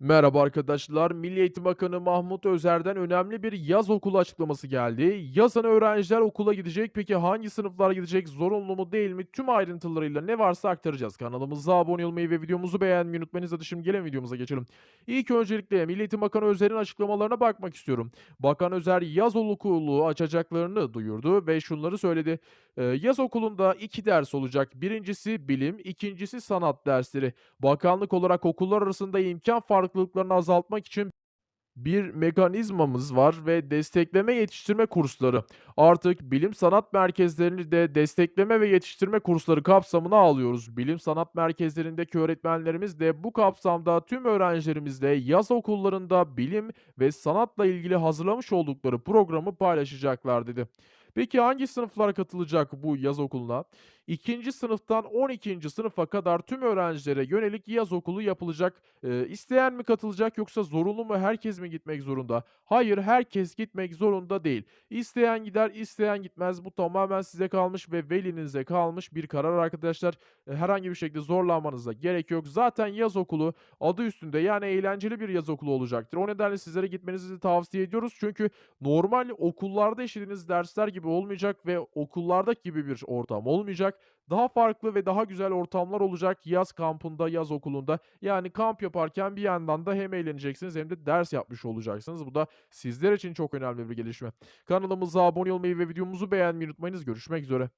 Merhaba arkadaşlar. Milli Eğitim Bakanı Mahmut Özer'den önemli bir yaz okulu açıklaması geldi. Yazın öğrenciler okula gidecek. Peki hangi sınıflar gidecek? Zorunlu mu değil mi? Tüm ayrıntılarıyla ne varsa aktaracağız. Kanalımıza abone olmayı ve videomuzu beğenmeyi unutmayınız. Hadi şimdi gelin videomuza geçelim. İlk öncelikle Milli Eğitim Bakanı Özer'in açıklamalarına bakmak istiyorum. Bakan Özer yaz okulu açacaklarını duyurdu ve şunları söyledi. Ee, yaz okulunda iki ders olacak. Birincisi bilim, ikincisi sanat dersleri. Bakanlık olarak okullar arasında imkan farklılıklarını azaltmak için bir mekanizmamız var ve destekleme yetiştirme kursları. Artık bilim sanat merkezlerini de destekleme ve yetiştirme kursları kapsamına alıyoruz. Bilim sanat merkezlerindeki öğretmenlerimiz de bu kapsamda tüm öğrencilerimizle yaz okullarında bilim ve sanatla ilgili hazırlamış oldukları programı paylaşacaklar dedi. Peki hangi sınıflar katılacak bu yaz okuluna? İkinci sınıftan 12. sınıfa kadar tüm öğrencilere yönelik yaz okulu yapılacak. Eee, isteyen mi katılacak yoksa zorunlu mu? Herkes mi gitmek zorunda? Hayır, herkes gitmek zorunda değil. İsteyen gider, isteyen gitmez. Bu tamamen size kalmış ve velinize kalmış bir karar arkadaşlar. Eee, herhangi bir şekilde zorlanmanıza gerek yok. Zaten yaz okulu adı üstünde yani eğlenceli bir yaz okulu olacaktır. O nedenle sizlere gitmenizi tavsiye ediyoruz. Çünkü normal okullarda işlediğiniz dersler gibi olmayacak ve okullardaki gibi bir ortam olmayacak. Daha farklı ve daha güzel ortamlar olacak yaz kampında, yaz okulunda. Yani kamp yaparken bir yandan da hem eğleneceksiniz hem de ders yapmış olacaksınız. Bu da sizler için çok önemli bir gelişme. Kanalımıza abone olmayı ve videomuzu beğenmeyi unutmayınız. Görüşmek üzere.